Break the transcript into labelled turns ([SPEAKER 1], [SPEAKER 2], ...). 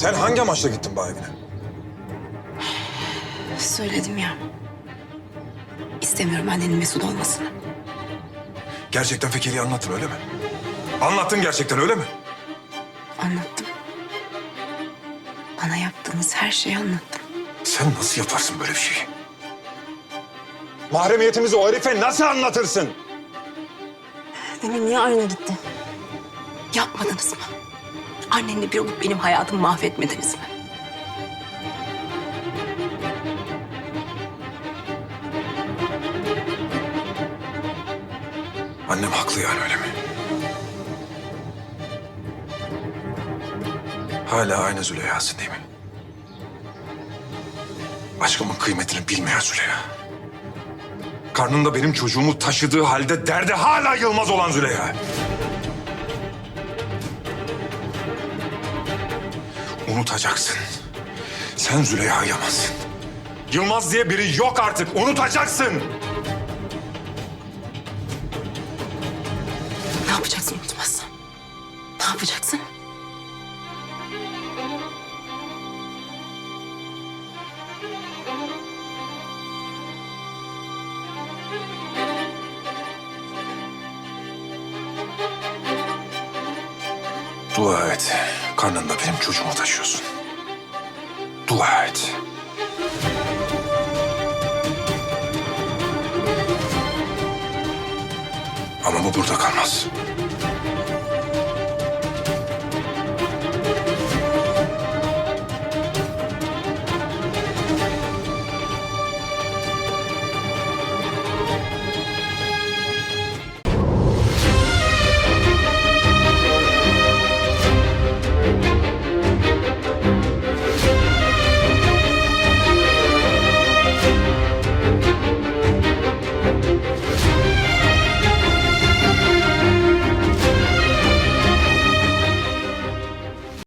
[SPEAKER 1] Sen hangi amaçla gittin bu evine?
[SPEAKER 2] Söyledim ya. İstemiyorum annenin mesut olmasını.
[SPEAKER 1] Gerçekten Fekeli'ye anlattın öyle mi? Anlattın gerçekten öyle mi?
[SPEAKER 2] Anlattım. Bana yaptığınız her şeyi anlattım.
[SPEAKER 1] Sen nasıl yaparsın böyle bir şeyi? Mahremiyetimizi o herife nasıl anlatırsın?
[SPEAKER 3] Demir niye Arna gitti?
[SPEAKER 2] Yapmadınız mı? Annenle bir olup benim hayatımı mahvetmediniz mi?
[SPEAKER 1] Annem haklı yani öyle mi? Hala aynı Züleyha'sın değil mi? Aşkımın kıymetini bilmeyen Züleyha. Karnında benim çocuğumu taşıdığı halde derdi hala Yılmaz olan Züleyha. Unutacaksın. Sen Züleyha Yaman'sın. Yılmaz diye biri yok artık. Unutacaksın.
[SPEAKER 2] Ne yapacaksın unutmazsan? Ne yapacaksın?
[SPEAKER 1] Dua et. Karnında benim çocuğumu taşıyorsun. Dua et. Ama bu burada kalmaz.